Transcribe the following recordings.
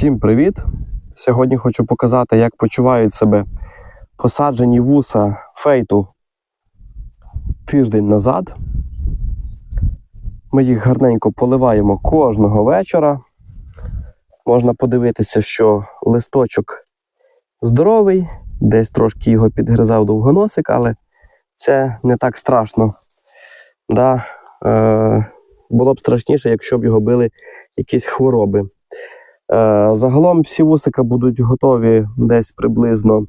Всім привіт! Сьогодні хочу показати, як почувають себе посаджені вуса фейту тиждень назад. Ми їх гарненько поливаємо кожного вечора. Можна подивитися, що листочок здоровий, десь трошки його підгризав довгоносик, але це не так страшно. Да, е, було б страшніше, якщо б його били якісь хвороби. Е, Загалом всі вусика будуть готові десь приблизно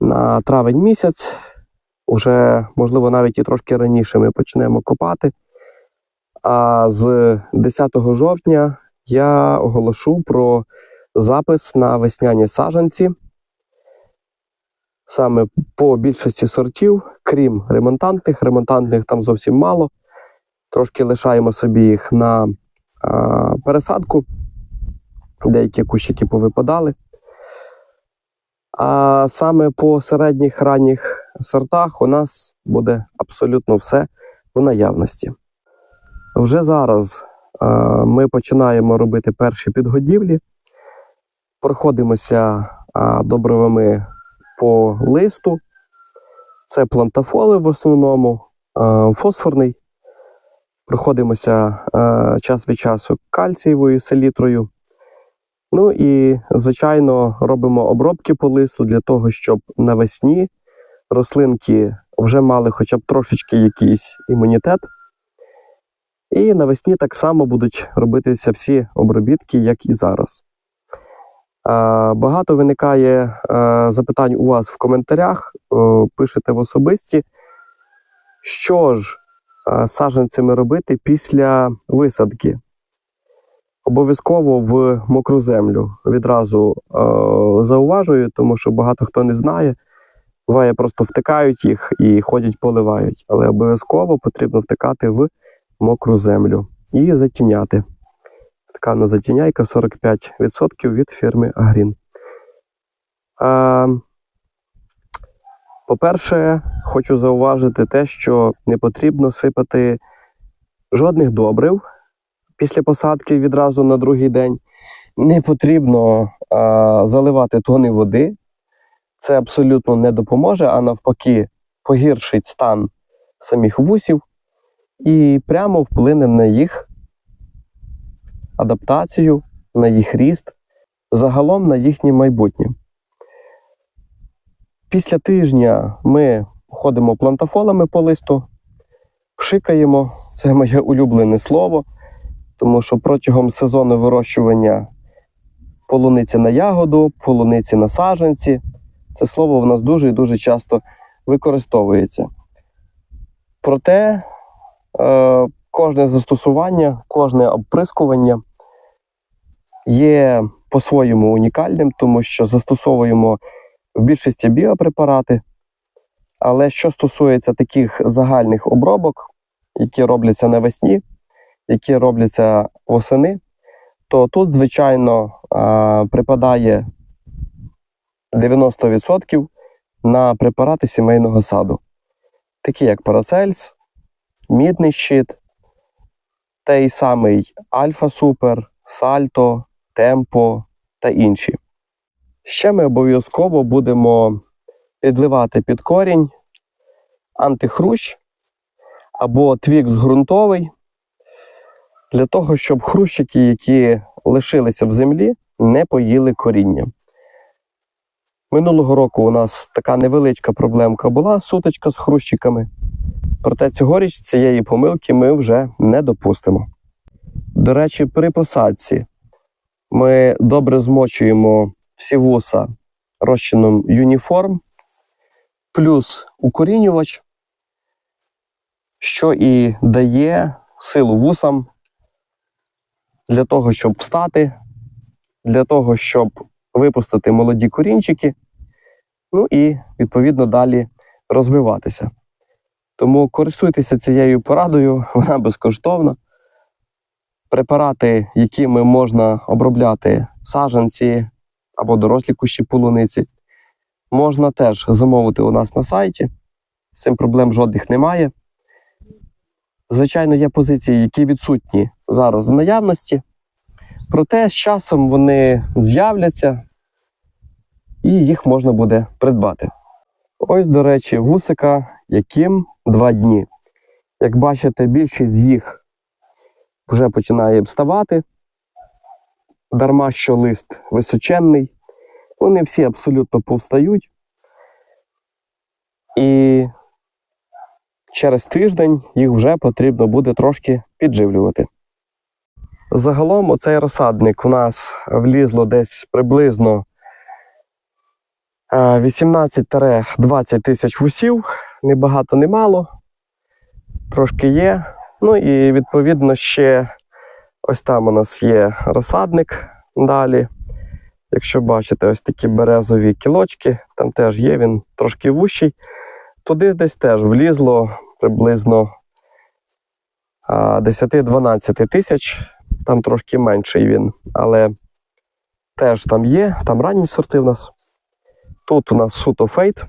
на травень місяць. Уже, можливо, навіть і трошки раніше ми почнемо копати. А з 10 жовтня я оголошу про запис на весняні саджанці. Саме по більшості сортів, крім ремонтантних. Ремонтантних там зовсім мало. Трошки лишаємо собі їх на пересадку. Деякі кущики повипадали. А саме по середніх ранніх сортах у нас буде абсолютно все в наявності. Вже зараз а, ми починаємо робити перші підгодівлі, проходимося а, добривами по листу. Це плантафоли в основному, фосфорний. Проходимося а, час від часу кальцієвою селітрою. Ну і, звичайно, робимо обробки по листу для того, щоб навесні рослинки вже мали хоча б трошечки якийсь імунітет. І навесні так само будуть робитися всі обробітки, як і зараз. Багато виникає запитань у вас в коментарях, пишете в особисті, що ж саджанцями робити після висадки. Обов'язково в мокру землю відразу е, зауважую, тому що багато хто не знає. Буває, просто втикають їх і ходять, поливають. Але обов'язково потрібно втикати в мокру землю і затіняти. Така на затіняйка 45% від фірми Агрін. Е, по-перше, хочу зауважити те, що не потрібно сипати жодних добрив після посадки відразу на другий день. Не потрібно а, заливати тони води. Це абсолютно не допоможе, а навпаки, погіршить стан самих вусів і прямо вплине на їх адаптацію, на їх ріст, загалом на їхнє майбутнє. Після тижня ми ходимо плантафолами по листу, пшикаємо, це моє улюблене слово тому що протягом сезону вирощування полуниці на ягоду, полуниці на саджанці, це слово в нас дуже і дуже часто використовується. Проте е, кожне застосування, кожне обприскування є по-своєму унікальним, тому що застосовуємо в більшості біопрепарати. Але що стосується таких загальних обробок, які робляться навесні, які робляться восени, то тут, звичайно, припадає 90% на препарати сімейного саду, такі як Парацельс, Мідний щит, той самий Альфа Супер, Сальто, Темпо та інші. Ще ми обов'язково будемо підливати під корінь антихрущ або твікс ґрунтовий для того, щоб хрущики, які лишилися в землі, не поїли коріння. Минулого року у нас така невеличка проблемка була сутичка з хрущиками. Проте цьогоріч цієї помилки ми вже не допустимо. До речі, при посадці ми добре змочуємо всі вуса розчином Юніформ, плюс укорінювач, що і дає силу вусам для того, щоб встати, для того, щоб випустити молоді корінчики, ну і, відповідно, далі розвиватися. Тому користуйтеся цією порадою, вона безкоштовна. Препарати, якими можна обробляти саджанці або дорослі кущі полуниці, можна теж замовити у нас на сайті. З цим проблем жодних немає. Звичайно, є позиції, які відсутні зараз в наявності. Проте з часом вони з'являться і їх можна буде придбати. Ось, до речі, вусика, яким два дні. Як бачите, більшість їх вже починає вставати. Дарма що лист височенний. Вони всі абсолютно повстають. І через тиждень їх вже потрібно буде трошки підживлювати. Загалом оцей розсадник у нас влізло десь приблизно е, 18-20 тисяч вусів. Не багато, не мало. Трошки є. Ну і відповідно ще ось там у нас є розсадник далі. Якщо бачите, ось такі березові кілочки, там теж є, він трошки вущий. Туди десь теж влізло приблизно 10-12 тисяч, там трошки менший він, але теж там є, там ранні сорти в нас. Тут у нас суто фейт.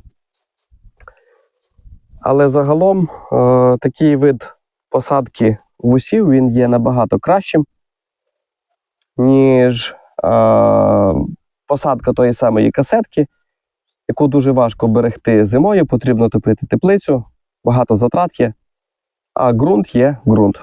Але загалом е, такий вид посадки вусів він є набагато кращим, ніж е, посадка тої самої касетки, яку дуже важко берегти зимою, потрібно топити теплицю, багато затрат є, а ґрунт є ґрунт.